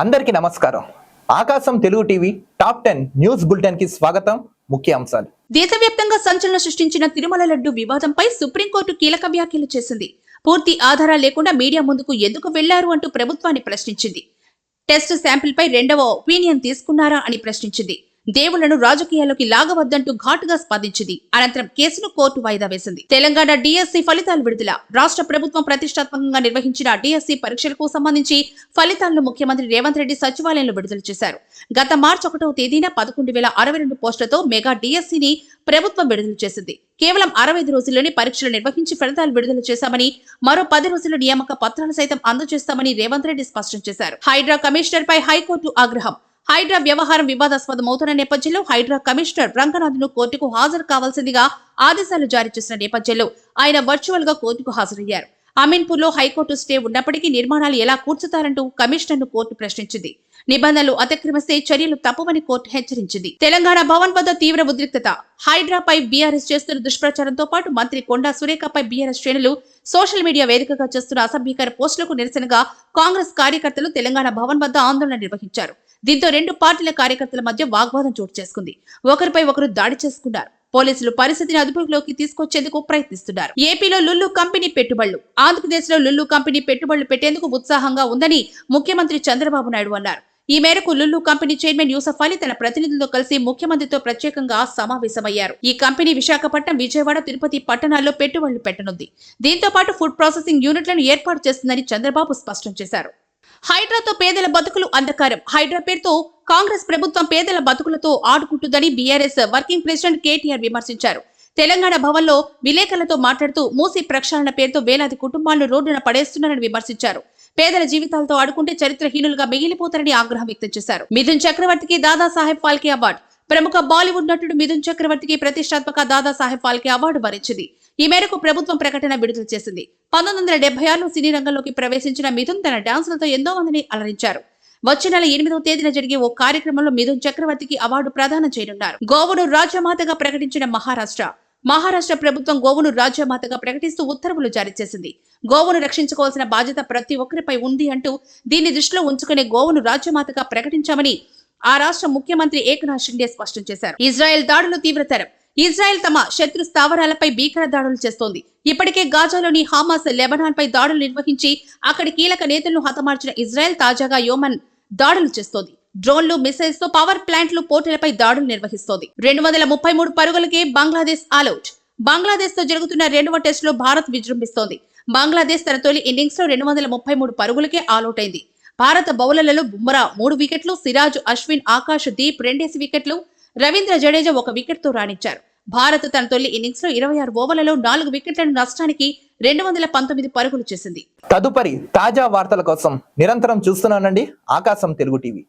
అందరికీ నమస్కారం. Aakasam Telugu TV top ten news బులెటిన్కి స్వాగతం. ముఖ్య అంశాలు. దేశవ్యాప్తంగా సంచలనం సృష్టించిన తిరుమల లడ్డు వివాదంపై సుప్రీంకోర్టు కీలక వ్యాఖ్యలు చేసింది. పూర్తి ఆధారాలు లేకుండా మీడియా ముందుకు ఎందుకు వెళ్ళారు అంటూ ప్రభుత్వాన్ని ప్రశ్నించింది. టెస్ట్ శాంపిల్ పై రెండవ ఒపీనియన్ తీసుకున్నారా అని ప్రశ్నించింది. దేవుళ్ళను రాజకీయాల్లోకి లాగవద్దంటూ ఘాటుగా స్పందించింది. అనంతరం కేసును కోర్టు వాయిదా వేసింది. తెలంగాణ డిఎస్సి ఫలితాలు విడుదల. రాష్ట్ర ప్రభుత్వం ప్రతిష్టాత్మకంగా నిర్వహించిన డిఎస్సి పరీక్షలకు సంబంధించి ఫలితాలను ముఖ్యమంత్రి రేవంత్ రెడ్డి సచివాలయంలో విడుదల చేశారు. గత మార్చి ఒకటవ తేదీన పదకొండు వేల అరవై రెండు పోస్టులతో మెగా డిఎస్సిని ప్రభుత్వం విడుదల చేసింది. కేవలం అరవై ఐదు రోజుల్లోనే పరీక్షలు నిర్వహించి ఫలితాలు విడుదల చేశామని మరో పది రోజుల్లో నియామక పత్రాలు సైతం అందజేస్తామని రేవంత్ రెడ్డి స్పష్టం చేశారు. హైడ్రా కమిషనర్ పై హైకోర్టు ఆగ్రహం. హైడ్రా వ్యవహారం వివాదాస్పదమవుతున్న నేపథ్యంలో హైడ్రా కమిషనర్ రంగనాథ్ను కోర్టుకు హాజరు కావాల్సిందిగా ఆదేశాలు జారీ చేసిన నేపథ్యంలో ఆయన వర్చువల్గా కోర్టుకు హాజరయ్యారు. అమీన్పూర్లో హైకోర్టు స్టే ఉన్నప్పటికీ నిర్మాణాలు ఎలా కూర్చుతారంటూ కమిషనర్ను కోర్టు ప్రశ్నించింది. నిబంధనలు అతిక్రమిస్తే చర్యలు తప్పవని కోర్టు హెచ్చరించింది. తెలంగాణ భవన్ వద్ద తీవ్ర ఉద్రిక్తత. హైడ్రాపై బీఆర్ఎస్ చేస్తున్న దుష్ప్రచారంతో పాటు మంత్రి కొండా సురేఖపై బీఆర్ఎస్ శ్రేణులు సోషల్ మీడియా వేదికగా చేస్తున్న అసభ్యకర పోస్టులకు నిరసనగా కాంగ్రెస్ కార్యకర్తలు తెలంగాణ భవన్ వద్ద ఆందోళన నిర్వహించారు. దీంతో రెండు పార్టీల కార్యకర్తల మధ్య వాగ్వాదం చోటు చేసుకుంది. ఒకరిపై ఒకరు దాడి చేసుకున్నారు. పోలీసులు పరిస్థితిని అదుపులోకి తీసుకొచ్చేందుకు ప్రయత్నిస్తున్నారు. ఏపీలో లుల్లు కంపెనీ పెట్టుబడులు. ఆంధ్రప్రదేశ్లో లుల్లు కంపెనీ పెట్టుబడులు పెట్టేందుకు ఉత్సాహంగా ఉందని ముఖ్యమంత్రి చంద్రబాబు నాయుడు అన్నారు. ఈ మేరకు Lulu company chairman Yusuf Ali తన ప్రతినిధులతో కలిసి ముఖ్యమంత్రితో ప్రత్యేకంగా సమావేశమయ్యారు. ఈ కంపెనీ విశాఖపట్నం విజయవాడ తిరుపతి పట్టణాల్లో పెట్టుబడులు పెట్టనుంది. దీంతో పాటు ఫుడ్ ప్రాసెసింగ్ యూనిట్లను ఏర్పాటు చేస్తుందని చంద్రబాబు స్పష్టం చేశారు. హైడ్రాతో పేదల బతుకులు అంధకారం. హైడ్రా పేరుతో కాంగ్రెస్ ప్రభుత్వం పేదల బతుకులతో ఆడుకుంటుందని బీఆర్ఎస్ వర్కింగ్ ప్రెసిడెంట్ కేటీఆర్ విమర్శించారు. తెలంగాణ భవన్లో విలేకరులతో మాట్లాడుతూ మూసి ప్రక్షాళన పేరుతో వేలాది కుటుంబాలను రోడ్డున పడేస్తున్నారని విమర్శించారు. పేదల జీవితాలతో ఆడుకుంటే చరిత్రహీనులుగా మిగిలిపోతారని ఆగ్రహం వ్యక్తం చేశారు. మిథున్ చక్రవర్తికి దాదాసాహెబ్ ఫాల్కే అవార్డు. ప్రముఖ బాలీవుడ్ నటుడు మిథున్ చక్రవర్తికి ప్రతిష్టాత్మక దాదాసాహెబ్ ఫాల్కే అవార్డు వరించింది. ఈ మేరకు ప్రభుత్వం ప్రకటన విడుదల చేసింది. పంతొమ్మిది వందల డెబ్బై ఆరులో సినీ రంగంలోకి ప్రవేశించిన మిథున్ తన డాన్సులతో ఎంతో మందిని అలరించారు. వచ్చే నెల ఎనిమిదవ తేదీన జరిగే ఓ కార్యక్రమంలో మిథున్ చక్రవర్తికి అవార్డు ప్రదానం చేయనున్నారు. గోవును రాజ్యమాతగా ప్రకటించిన మహారాష్ట్ర. మహారాష్ట్ర ప్రభుత్వం గోవును రాజ్యమాతగా ప్రకటిస్తూ ఉత్తర్వులు జారీ చేసింది. గోవును రక్షించుకోవాల్సిన బాధ్యత ప్రతి ఒక్కరిపై ఉంది అంటూ దీన్ని దృష్టిలో ఉంచుకునే గోవును రాజ్యమాతగా ప్రకటించామని ఆ రాష్ట్ర ముఖ్యమంత్రి ఏకనాథ్ షిండే స్పష్టం చేశారు. ఇజ్రాయెల్ దాడులు తీవ్రతరం ఇజ్రాయెల్ తమ శత్రు స్థావరాలపై భీకర దాడులు చేస్తోంది. ఇప్పటికే గాజాలోని హామాస్ లెబనాన్ పై దాడులు నిర్వహించి అక్కడి కీలక నేతలను హతమార్చిన ఇజ్రాయెల్ తాజాగా యోమన్ దాడులు చేస్తోంది. డ్రోన్లు మిసైల్స్తో పవర్ ప్లాంట్లు పోర్టులపై దాడులు నిర్వహిస్తోంది. రెండు వందల ముప్పై మూడు పరుగులకే బంగ్లాదేశ్ ఆల్అౌట్ బంగ్లాదేశ్తో జరుగుతున్న రెండవ టెస్ట్లో భారత్ విజృంభిస్తోంది. బంగ్లాదేశ్ తన తొలి ఇన్నింగ్స్లో రెండు వందల ముప్పై మూడు పరుగులకే ఆల్అౌట్ అయింది. భారత బౌలర్లలో బుమ్రా మూడు వికెట్లు సిరాజ్ అశ్విన్ ఆకాష్ దీప్ రెండేసి వికెట్లు రవీంద్ర జడేజా ఒక వికెట్తో రాణించారు. భారత్ తన తొలి ఇన్నింగ్స్లో ఇరవై ఆరు ఓవర్లలో నాలుగు వికెట్లను నష్టానికి రెండు వందల పంతొమ్మిది పరుగులు చేసింది. తదుపరి తాజా వార్తల కోసం నిరంతరం చూస్తున్నానండి ఆకాశం తెలుగు టీవీ.